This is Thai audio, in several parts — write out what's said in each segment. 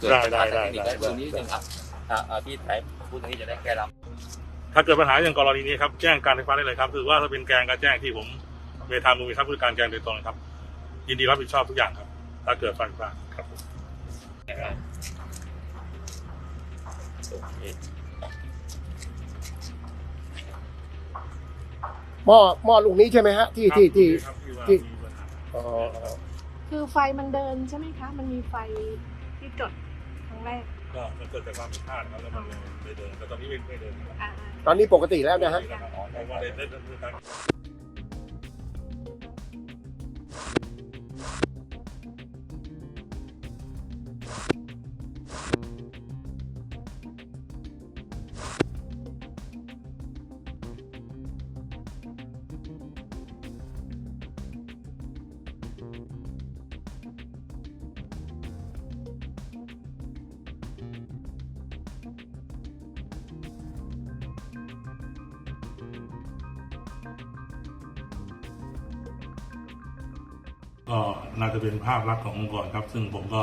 เกิดได้ปัญหาได้ทางเทคนิคได้ได้ตรงนี้นิดนึงครับอ่าอ่าพี่สายพูดตรงนี้จะได้แก้รับถ้าเกิดปัญหาอย่างกรณีนี้ครับแจ้งการไฟฟ้าได้เลยครับถือว่าถ้าเป็นแกงก็แจ้งที่ผมเมทามูลครับผู้การแกงโดยตรงครับ ยินดีรับผิดชอบทุกอย่างครับ ถ้าเกิดไฟฟ้าครับผมโอเคหม้อหม้อลูกนี้ใช่ไหมฮะที่ที่ที่ครับที่ว่าที่มีปัญหาอ๋อคือไฟมันเดินใช่ไหมคะ มันมีไฟที่จด ครั้งแรกก็มันเกิดจากความผิดพลาดครับแล้วมันเลยเดินแต่ตอนนี้ไม่ไม่เดินครับอ่า ตอนนี้ปกติแล้วนะฮะ เพราะว่าได้ได้ได้ได้ก็น่ ก็น่าจะเป็นภาพลักษณ์ขององค์กรครับ ซึ่งผมก็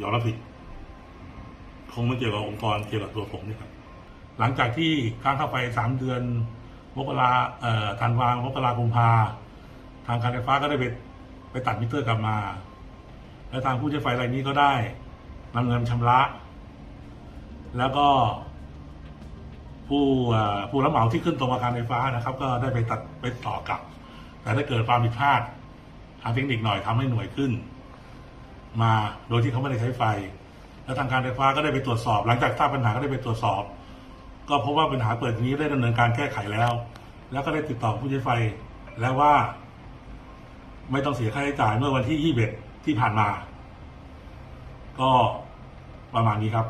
ยอมรับผิด คงไม่เกี่ยวกับองค์กรเกี่ยวกับตัวผมนี่ครับ หลังจากที่ค้างค่าไฟสามเดือนมกราเอ่อธันวามกรากุมภาทางการไฟฟ้าก็ได้ไปไปตัดมิเตอร์กลับมา และทางผู้ใช้ไฟรายนี้ก็ได้นำเงินชำระ แล้วก็ผู้ผู้รับเหมาที่ขึ้นตรงอาคารไฟฟ้านะครับ ก็ได้ไปตัดไปต่อกลับ แต่ถ้าเกิดความผิดพลาด ทางเทคนิคหน่อยทำให้หน่วยขึ้น มาโดยที่เขาไม่ได้ใช้ไฟ แล้วทางการไฟฟ้าก็ได้ไปตรวจสอบ หลังจากทราบปัญหาก็ได้ไปตรวจสอบ ก็พบว่าปัญหาเปิดนี้ได้ดำเนินการแก้ไขแล้ว แล้วก็ได้ติดต่อผู้ใช้ไฟแล้วว่า ไม่ต้องเสียค่าใช้จ่ายเมื่อวันที่ 21 ที่ผ่านมา ก็ประมาณนี้ครับ